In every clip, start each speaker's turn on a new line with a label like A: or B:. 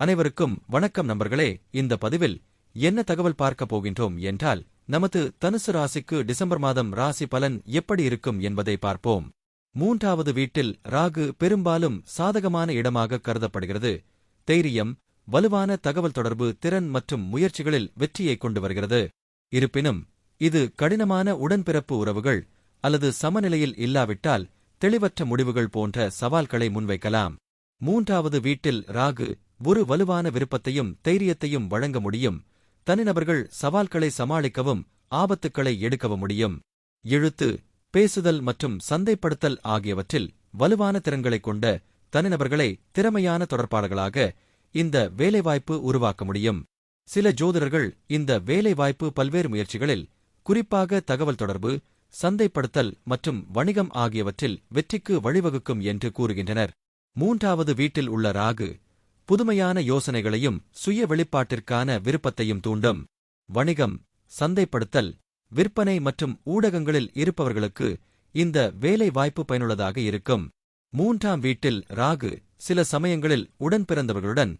A: அனைவருக்கும் வணக்கம் நண்பர்களே. இந்த பதிவில் என்ன தகவல் பார்க்க போகின்றோம் என்றால் நமது தனுசு ராசிக்கு டிசம்பர் மாதம் ராசி பலன் எப்படி இருக்கும் என்பதை பார்ப்போம். மூன்றாவது வீட்டில் ராகு பெரும்பாலும் சாதகமான இடமாக கருதப்படுகிறது. தைரியம் வலுவான தகவல் தொடர்பு திறன் மற்றும் முயற்சிகளில் வெற்றியை கொண்டு வருகிறது. இருப்பினும் இது கடினமான உடன்பிறப்பு உறவுகள் அல்லது சமநிலையில் இல்லாவிட்டால் தெளிவற்ற முடிவுகள் போன்ற சவால்களை முன்வைக்கலாம். மூன்றாவது வீட்டில் ராகு ஒரு வலுவான விருப்பத்தையும் தைரியத்தையும் வழங்க முடியும். தனிநபர்கள் சவால்களை சமாளிக்கவும் ஆபத்துக்களை எடுக்கவும் முடியும். எழுத்து பேசுதல் மற்றும் சந்தைப்படுத்தல் ஆகியவற்றில் வலுவான திறன்களைக் கொண்ட தனிநபர்களை திறமையான தொடர்பாளர்களாக இந்த வேலைவாய்ப்பு உருவாக்க முடியும். சில ஜோதிடர்கள் இந்த வேலைவாய்ப்பு பல்வேறு முயற்சிகளில் குறிப்பாக தகவல் தொடர்பு சந்தைப்படுத்தல் மற்றும் வணிகம் ஆகியவற்றில் வெற்றிக்கு வழிவகுக்கும் என்று கூறுகின்றனர். மூன்றாவது வீட்டில் உள்ள ராகு புதுமையான யோசனைகளையும் சுய வெளிப்பாட்டிற்கான விருப்பத்தையும் தூண்டும். வணிகம் சந்தைப்படுத்தல் விற்பனை மற்றும் ஊடகங்களில் இருப்பவர்களுக்கு இந்த வேலை வாய்ப்பு பயனுள்ளதாக இருக்கும். மூன்றாம் வீட்டில் ராகு சில சமயங்களில் உடன் பிறந்தவர்களுடன்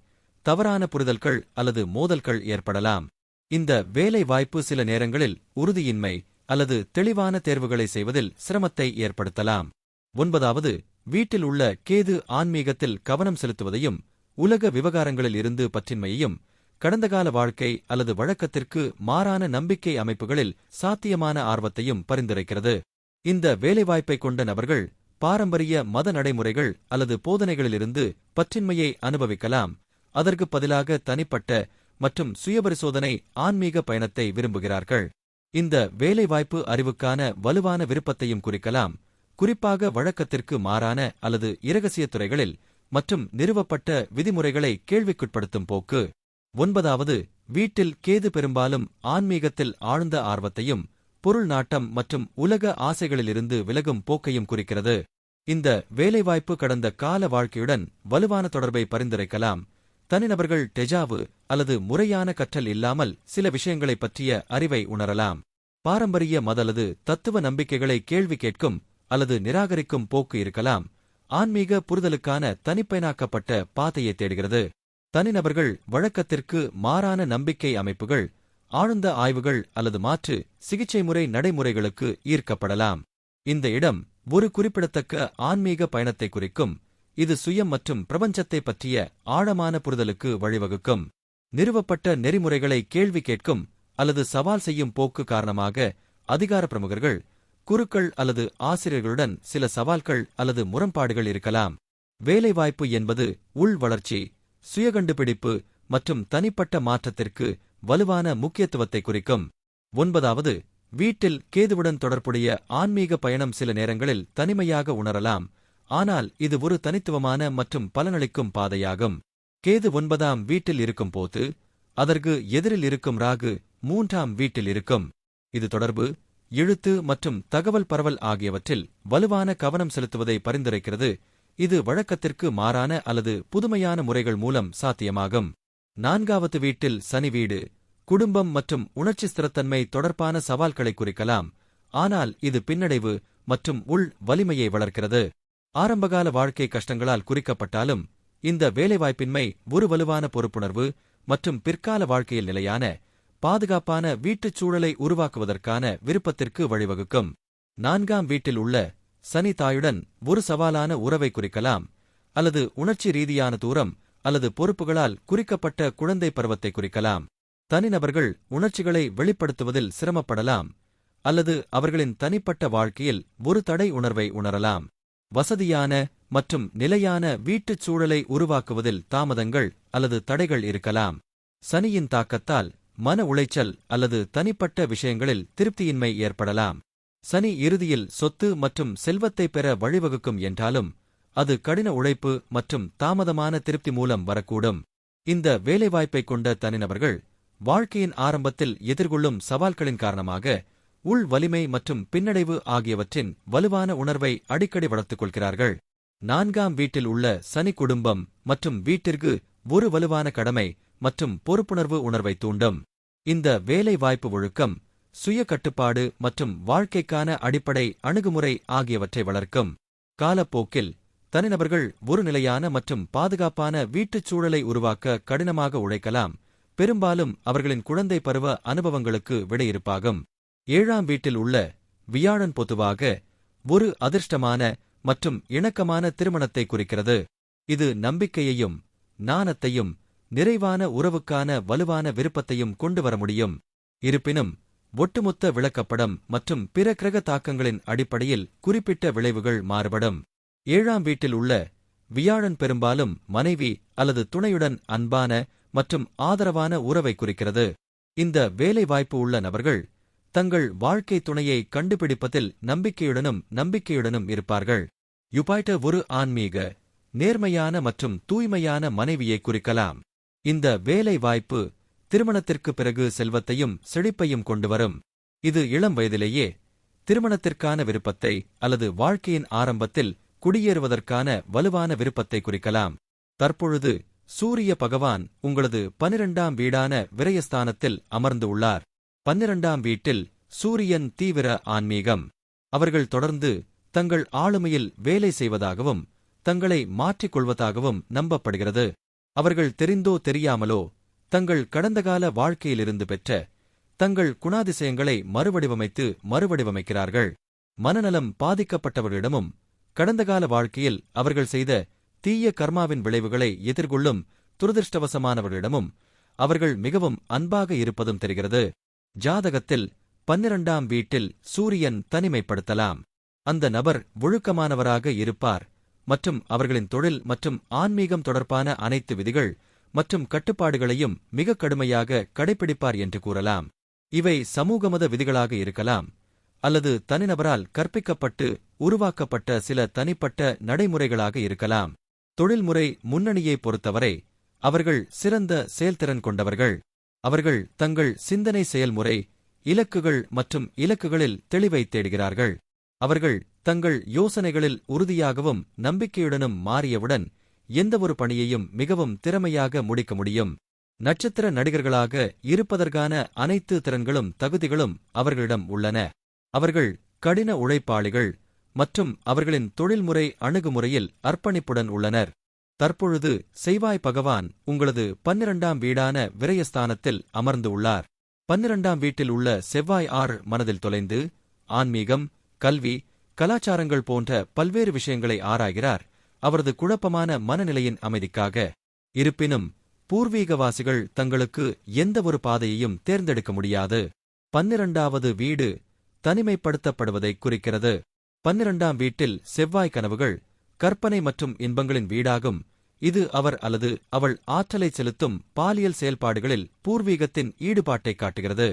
A: தவறான புரிதல்கள் அல்லது மோதல்கள் ஏற்படலாம். இந்த வேலை வாய்ப்பு சில நேரங்களில் உறுதியின்மை அல்லது தெளிவான தேர்வுகளை செய்வதில் சிரமத்தை ஏற்படுத்தலாம். ஒன்பதாவது வீட்டில் உள்ள கேது ஆன்மீகத்தில் கவனம் செலுத்துவதையும் உலக விவகாரங்களில் இருந்து பற்றின்மையையும் கடந்த கால வாழ்க்கை அல்லது வழக்கத்திற்கு மாறான நம்பிக்கை அமைப்புகளில் சாத்தியமான ஆர்வத்தையும் பரிந்துரைக்கிறது. இந்த வேலைவாய்ப்பை கொண்ட நபர்கள் பாரம்பரிய மத நடைமுறைகள் அல்லது போதனைகளிலிருந்து பற்றின்மையை அனுபவிக்கலாம். அதற்கு பதிலாக தனிப்பட்ட மற்றும் சுயபரிசோதனை ஆன்மீக பயணத்தை விரும்புகிறார்கள். இந்த வேலைவாய்ப்பு அறிவுக்கான வலுவான விருப்பத்தையும் குறிக்கலாம். குறிப்பாக வழக்கத்திற்கு மாறான அல்லது இரகசிய துறைகளில் மற்றும் நிறுவப்பட்ட விதிமுறைகளை கேள்விக்குட்படுத்தும் போக்கு. ஒன்பதாவது வீட்டில் கேது பெரும்பாலும் ஆன்மீகத்தில் ஆழ்ந்த ஆர்வத்தையும் பொருள் நாட்டம் மற்றும் உலக ஆசைகளிலிருந்து விலகும் போக்கையும் குறிக்கிறது. இந்த வேலைவாய்ப்பு கடந்த கால வாழ்க்கையுடன் வலுவான தொடர்பை பரிந்துரைக்கலாம். தனிநபர்கள் டெஜாவு அல்லது முறையான கற்றல் இல்லாமல் சில விஷயங்களைப் பற்றிய அறிவை உணரலாம். பாரம்பரிய மதலது தத்துவ நம்பிக்கைகளை கேள்வி கேட்கும் அல்லது நிராகரிக்கும் போக்கு இருக்கலாம். ஆன்மீக புரிதலுக்கான தனிப்பயனாக்கப்பட்ட பாதையை தேடுகிறது. தனிநபர்கள் வழக்கத்திற்கு மாறான நம்பிக்கை அமைப்புகள் ஆழ்ந்த ஆய்வுகள் அல்லது மாற்று சிகிச்சை முறை நடைமுறைகளுக்கு ஈர்க்கப்படலாம். இந்த இடம் ஒரு குறிப்பிடத்தக்க ஆன்மீக பயணத்தை குறிக்கும் இது சுயம் மற்றும் பிரபஞ்சத்தை பற்றிய ஆழமான புரிதலுக்கு வழிவகுக்கும். நிறுவப்பட்ட நெறிமுறைகளை கேள்வி கேட்கும் அல்லது சவால் செய்யும் போக்கு காரணமாக அதிகார பிரமுகர்கள் குருக்கள் அல்லது ஆசிரியர்களுடன் சில சவால்கள் அல்லது முரண்பாடுகள் இருக்கலாம். வேலைவாய்ப்பு என்பது உள் வளர்ச்சி சுயகண்டுபிடிப்பு மற்றும் தனிப்பட்ட மாற்றத்திற்கு வலுவான முக்கியத்துவத்தை குறிக்கும். ஒன்பதாவது வீட்டில் கேதுவுடன் தொடர்புடைய ஆன்மீக பயணம் சில நேரங்களில் தனிமையாக உணரலாம். ஆனால் இது ஒரு தனித்துவமான மற்றும் பலனளிக்கும் பாதையாகும். கேது ஒன்பதாம் வீட்டில் இருக்கும் போது அதற்கு எதிரில் இருக்கும் ராகு மூன்றாம் வீட்டில் இருக்கும். இது தொடர்பு எழுத்து மற்றும் தகவல் பரவல் ஆகியவற்றில் வலுவான கவனம் செலுத்துவதை பரிந்துரைக்கிறது. இது வழக்கத்திற்கு மாறான அல்லது புதுமையான முறைகள் மூலம் சாத்தியமாகும். நான்காவது வீட்டில் சனி வீடு. குடும்பம் மற்றும் உணர்ச்சி ஸ்திரத்தன்மை தொடர்பான சவால்களை குறிக்கலாம். ஆனால் இது பின்னடைவு மற்றும் உள் வலிமையை வளர்க்கிறது. ஆரம்பகால வாழ்க்கை கஷ்டங்களால் குறிக்கப்பட்டாலும் இந்த வேலைவாய்ப்பின்மை ஒரு வலுவான பொறுப்புணர்வு மற்றும் பிற்கால வாழ்க்கையில் நிலையான பாதுகாப்பான வீட்டுச் சூழலை உருவாக்குவதற்கான விருப்பத்திற்கு வழிவகுக்கும். நான்காம் வீட்டில் உள்ள சனி தாயுடன் ஒரு சவாலான உறவை குறிக்கலாம் அல்லது உணர்ச்சி ரீதியான தூரம் அல்லது பொறுப்புகளால் குறிக்கப்பட்ட குழந்தை பருவத்தை குறிக்கலாம். தனிநபர்கள் உணர்ச்சிகளை வெளிப்படுத்துவதில் சிரமப்படலாம் அல்லது அவர்களின் தனிப்பட்ட வாழ்க்கையில் ஒரு தடை உணர்வை உணரலாம். வசதியான மற்றும் நிலையான வீட்டுச் சூழலை உருவாக்குவதில் தாமதங்கள் அல்லது தடைகள் இருக்கலாம். சனியின் தாக்கத்தால் மன உளைச்சல் அல்லது தனிப்பட்ட விஷயங்களில் திருப்தியின்மை ஏற்படலாம். சனி இறுதியில் சொத்து மற்றும் செல்வத்தை பெற வழிவகுக்கும் என்றாலும் அது கடின உழைப்பு மற்றும் தாமதமான திருப்தி மூலம் வரக்கூடும். இந்த வேலைவாய்ப்பைக் கொண்ட தனிநபர்கள் வாழ்க்கையின் ஆரம்பத்தில் எதிர்கொள்ளும் சவால்களின் காரணமாக உள் வலிமை மற்றும் பின்னடைவு ஆகியவற்றின் வலுவான உணர்வை அடிக்கடி வளர்த்துக் கொள்கிறார்கள். நான்காம் வீட்டில் உள்ள சனி குடும்பம் மற்றும் வீட்டிற்கு ஒரு வலுவான கடமை மற்றும் பொறுப்புணர்வு உணர்வை தூண்டும். இந்த வேலைவாய்ப்பு ஒழுக்கம் சுய கட்டுப்பாடு மற்றும் வாழ்க்கைக்கான அடிப்படை அணுகுமுறை ஆகியவற்றை வளர்க்கும். காலப்போக்கில் தனிநபர்கள் ஒரு நிலையான மற்றும் பாதுகாப்பான வீட்டுச் சூழலை உருவாக்க கடினமாக உழைக்கலாம். பெரும்பாலும் அவர்களின் குழந்தை பருவ அனுபவங்களுக்கு விடையிறுப்பாகும். ஏழாம் வீட்டில் உள்ள வியாழன் பொதுவாக ஒரு அதிர்ஷ்டமான மற்றும் இணக்கமான திருமணத்தை குறிக்கிறது. இது நம்பிக்கையையும் நாணத்தையும் நிறைவான உறவுக்கான வலுவான விருப்பத்தையும் கொண்டு வர முடியும். இருப்பினும் ஒட்டுமொத்த விளக்கப்படம் மற்றும் பிற கிரக தாக்கங்களின் அடிப்படையில் குறிப்பிட்ட விளைவுகள் மாறுபடும். ஏழாம் வீட்டில் உள்ள வியாழன் பெரும்பாலும் மனைவி அல்லது துணையுடன் அன்பான மற்றும் ஆதரவான உறவை குறிக்கிறது. இந்த வேலைவாய்ப்பு உள்ள நபர்கள் தங்கள் வாழ்க்கை துணையை கண்டுபிடிப்பதில் நம்பிக்கையுடனும் நம்பிக்கையுடனும் இருப்பார்கள். யுபாய்ட ஒரு ஆன்மீக நேர்மையான மற்றும் தூய்மையான மனைவியை குறிக்கலாம். இந்த வேலை வாய்ப்பு திருமணத்திற்கு பிறகு செல்வத்தையும் செழிப்பையும் கொண்டுவரும். இது இளம் வயதிலேயே திருமணத்திற்கான விருப்பத்தை அல்லது வாழ்க்கையின் ஆரம்பத்தில் குடியேறுவதற்கான வலுவான விருப்பத்தை குறிக்கலாம். தற்பொழுது சூரிய பகவான் உங்களது பனிரெண்டாம் வீடான விரயஸ்தானத்தில் அமர்ந்து உள்ளார். பன்னிரண்டாம் வீட்டில் சூரியன் தீவிர ஆன்மீகம். அவர்கள் தொடர்ந்து தங்கள் ஆளுமையில் வேலை செய்வதாகவும் தங்களை மாற்றிக் கொள்வதாகவும் நம்பப்படுகிறது. அவர்கள் தெரிந்தோ தெரியாமலோ தங்கள் கடந்தகால வாழ்க்கையிலிருந்து பெற்ற தங்கள் குணாதிசயங்களை மறுவடிவமைத்து மறுவடிவமைக்கிறார்கள். மனநலம் பாதிக்கப்பட்டவர்களிடமும் கடந்தகால வாழ்க்கையில் அவர்கள் செய்த தீய கர்மாவின் விளைவுகளை எதிர்கொள்ளும் துரதிருஷ்டவசமானவர்களிடமும் அவர்கள் மிகவும் அன்பாக இருப்பதும் தெரிகிறது. ஜாதகத்தில் பன்னிரண்டாம் வீட்டில் சூரியன் தனிமைப்படுத்தலாம். அந்த நபர் ஒழுக்கமானவராக இருப்பார். மற்றும் அவர்களின் தொழில் மற்றும் ஆன்மீகம் தொடர்பான அனைத்து விதிகள் மற்றும் கட்டுப்பாடுகளையும் மிக கடுமையாக கடைபிடிப்பார் என்று கூறலாம். இவை சமூகமத விதிகளாக இருக்கலாம் அல்லது தனிநபரால் கற்பிக்கப்பட்டு உருவாக்கப்பட்ட சில தனிப்பட்ட நடைமுறைகளாக இருக்கலாம். தொழில்முறை முன்னணியை பொறுத்தவரை அவர்கள் சிறந்த செயல்திறன் கொண்டவர்கள். அவர்கள் தங்கள் சிந்தனை செயல்முறை இலக்குகள் மற்றும் இலக்குகளில் தெளிவை தேடுகிறார்கள். அவர்கள் தங்கள் யோசனைகளில் உறுதியாகவும் நம்பிக்கையுடனும் மாறியவுடன் எந்தவொரு பணியையும் மிகவும் திறமையாக முடிக்க முடியும். நட்சத்திர நடிகர்களாக இருப்பதற்கான அனைத்து திறன்களும் தகுதிகளும் அவர்களிடம் உள்ளன. அவர்கள் கடின உழைப்பாளிகள் மற்றும் அவர்களின் தொழில்முறை அணுகுமுறையில் அர்ப்பணிப்புடன் உள்ளனர். தற்பொழுது செய்வாய் பகவான் உங்களது பன்னிரண்டாம் வீடான விரயஸ்தானத்தில் அமர்ந்து உள்ளார். பன்னிரண்டாம் வீட்டில் உள்ள செவ்வாய் ஆறு மனதில் தொலைந்து ஆன்மீகம் கல்வி கலாச்சாரங்கள் போன்ற பல்வேறு விஷயங்களை ஆராய்கிறார். அவரது குழப்பமான மனநிலையின் அமைதிக்காக. இருப்பினும் பூர்வீகவாசிகள் தங்களுக்கு எந்த ஒரு பாதையையும் தேர்ந்தெடுக்க முடியாது. பன்னிரண்டாவது வீடு தனிமைப்படுத்தப்படுவதை குறிக்கிறது. பன்னிரண்டாம் வீட்டில் செவ்வாய் கனவுகள் கற்பனை மற்றும் இன்பங்களின் வீடாகும். இது அவர் அல்லது அவள் ஆற்றலை செலுத்தும் பாலியல் செயல்பாடுகளில் பூர்வீகத்தின் ஈடுபாட்டை காட்டுகிறது.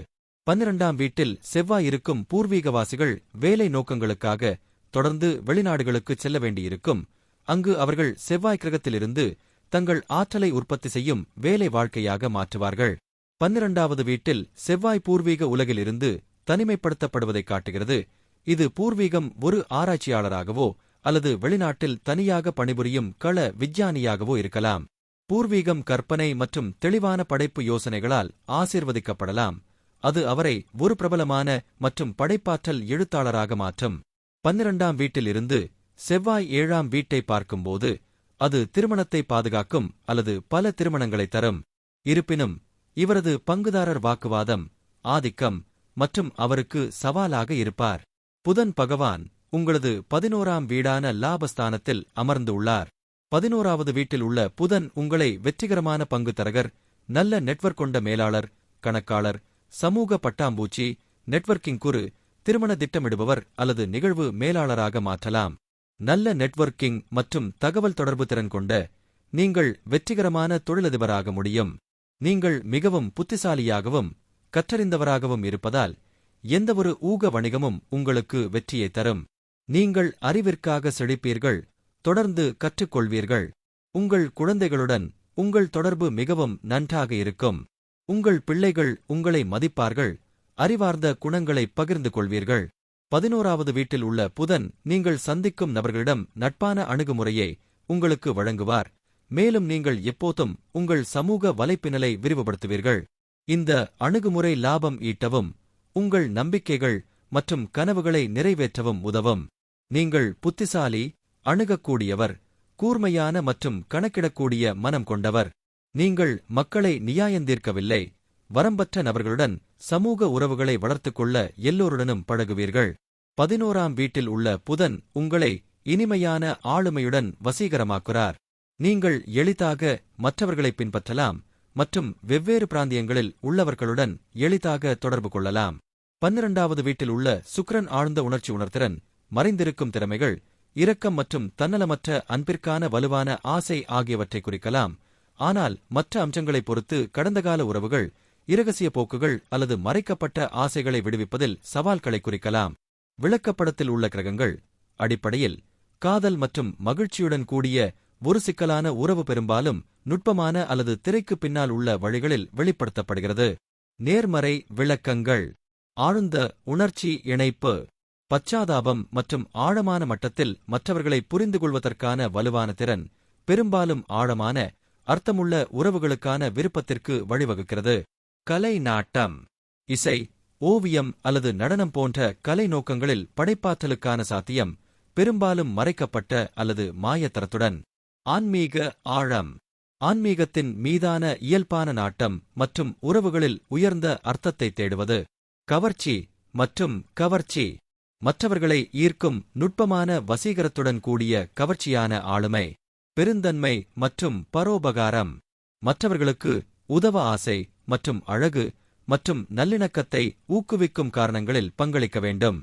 A: பன்னிரண்டாம் வீட்டில் செவ்வாய் இருக்கும் பூர்வீகவாசிகள் வேலை நோக்கங்களுக்காக தொடர்ந்து வெளிநாடுகளுக்கு செல்ல வேண்டியிருக்கும். அங்கு அவர்கள் செவ்வாய் கிரகத்திலிருந்து தங்கள் ஆற்றலை உற்பத்தி செய்யும் வேலை வாழ்க்கையாக மாற்றுவார்கள். பன்னிரண்டாவது வீட்டில் செவ்வாய் பூர்வீக உலகிலிருந்து தனிமைப்படுத்தப்படுவதை காட்டுகிறது. இது பூர்வீகம் ஒரு ஆராய்ச்சியாளராகவோ அல்லது வெளிநாட்டில் தனியாக பணிபுரியும் கள விஞ்ஞானியாகவோ இருக்கலாம். பூர்வீகம் கற்பனை மற்றும் தெளிவான படைப்பு யோசனைகளால் ஆசிர்வதிக்கப்படலாம். அது அவரை ஒரு பிரபலமான மற்றும் படைப்பாற்றல் எழுத்தாளராக மாற்றும். பன்னிரண்டாம் வீட்டிலிருந்து செவ்வாய் ஏழாம் வீட்டை பார்க்கும்போது அது திருமணத்தை பாதுகாக்கும் அல்லது பல திருமணங்களை தரும். இருப்பினும் இவரது பங்குதாரர் வாக்குவாதம் ஆதிக்கம் மற்றும் அவருக்கு சவாலாக இருப்பார். புதன் பகவான் உங்களது பதினோராம் வீடான லாபஸ்தானத்தில் அமர்ந்து உள்ளார் பதினோராவது வீட்டில் உள்ள புதன் உங்களை வெற்றிகரமான பங்கு தரகர் நல்ல நெட்வொர்க் கொண்ட மேலாளர் கணக்காளர் சமூக பட்டாம்பூச்சி நெட்வொர்க்கிங் குறு திருமண திட்டமிடுபவர் அல்லது நிகழ்வு மேலாளராக மாற்றலாம். நல்ல நெட்வொர்க்கிங் மற்றும் தகவல் தொடர்பு திறன் கொண்ட நீங்கள் வெற்றிகரமான தொழிலதிபராக முடியும். நீங்கள் மிகவும் புத்திசாலியாகவும் கற்றறிந்தவராகவும் இருப்பதால் எந்தவொரு ஊக வணிகமும் உங்களுக்கு வெற்றியை தரும். நீங்கள் அறிவிற்காக செழிப்பீர்கள் தொடர்ந்து கற்றுக்கொள்வீர்கள். உங்கள் குழந்தைகளுடன் உங்கள் தொடர்பு மிகவும் நன்றாக இருக்கும். உங்கள் பிள்ளைகள் உங்களை மதிப்பார்கள். அறிவார்ந்த குணங்களை பகிர்ந்து கொள்வீர்கள் பதினோராவது வீட்டில் உள்ள புதன் நீங்கள் சந்திக்கும் நபர்களிடம் நட்பான அணுகுமுறையை உங்களுக்கு வழங்குவார். மேலும் நீங்கள் எப்போதும் உங்கள் சமூக வலைப்பினலை விரிவுபடுத்துவீர்கள். இந்த அணுகுமுறை லாபம் ஈட்டவும் உங்கள் நம்பிக்கைகள் மற்றும் கனவுகளை நிறைவேற்றவும் உதவும். நீங்கள் புத்திசாலி அணுகக்கூடியவர் கூர்மையான மற்றும் கணக்கிடக்கூடிய மனம் கொண்டவர். நீங்கள் மக்களை நியாயந்தீர்க்கவில்லை. வரம்பற்ற நபர்களுடன் சமூக உறவுகளை வளர்த்துக்கொள்ள எல்லோருடனும் பழகுவீர்கள். பதினோராம் வீட்டில் உள்ள புதன் உங்களை இனிமையான ஆளுமையுடன் வசீகரமாக்குறார். நீங்கள் எளிதாக மற்றவர்களை பின்பற்றலாம் மற்றும் வெவ்வேறு பிராந்தியங்களில் உள்ளவர்களுடன் எளிதாக தொடர்பு கொள்ளலாம். பன்னிரண்டாவது வீட்டில் உள்ள சுக்ரன் ஆழ்ந்த உணர்ச்சி உணர்திறன் மறைந்திருக்கும் திறமைகள் இரக்கம் மற்றும் தன்னலமற்ற அன்பிற்கான வலுவான ஆசை ஆகியவற்றை குறிக்கலாம். ஆனால் மற்ற அம்சங்களைப் பொறுத்து கடந்தகால உறவுகள் இரகசிய போக்குகள் அல்லது மறைக்கப்பட்ட ஆசைகளை விடுவிப்பதில் சவால்களை குறிக்கலாம். விளக்கப்படத்தில் உள்ள கிரகங்கள் அடிப்படையில் காதல் மற்றும் மகிழ்ச்சியுடன் கூடிய ஒரு சிக்கலான உறவு பெரும்பாலும் நுட்பமான அல்லது திரைக்கு பின்னால் உள்ள வழிகளில் வெளிப்படுத்தப்படுகிறது. நேர்மறை விளக்கங்கள் ஆழ்ந்த உணர்ச்சி இணைப்பு பச்சாதாபம் மற்றும் ஆழமான மட்டத்தில் மற்றவர்களை புரிந்து கொள்வதற்கான வலுவான திறன் பெரும்பாலும் ஆழமான அர்த்தமுள்ள உறவுகளுக்கான விருப்பத்திற்கு வழிவகுக்கிறது. கலை நாட்டம். இசை ஓவியம் அல்லது நடனம் போன்ற கலை நோக்கங்களில் படைப்பாற்றலுக்கான சாத்தியம் பெரும்பாலும் மறைக்கப்பட்ட அல்லது மாயத்தரத்துடன். ஆன்மீக ஆழம். ஆன்மீகத்தின் மீதான இயல்பான நாட்டம் மற்றும் உறவுகளில் உயர்ந்த அர்த்தத்தை தேடுவது. கவர்ச்சி மற்றும் கவர்ச்சி. மற்றவர்களை ஈர்க்கும் நுட்பமான வசீகரத்துடன் கூடிய கவர்ச்சியான ஆளுமை. பெருந்தன்மை மற்றும் பரோபகாரம். மற்றவர்களுக்கு உதவ ஆசை மற்றும் அழகு மற்றும் நல்லிணக்கத்தை ஊக்குவிக்கும் காரணங்களில் பங்களிக்க வேண்டும்.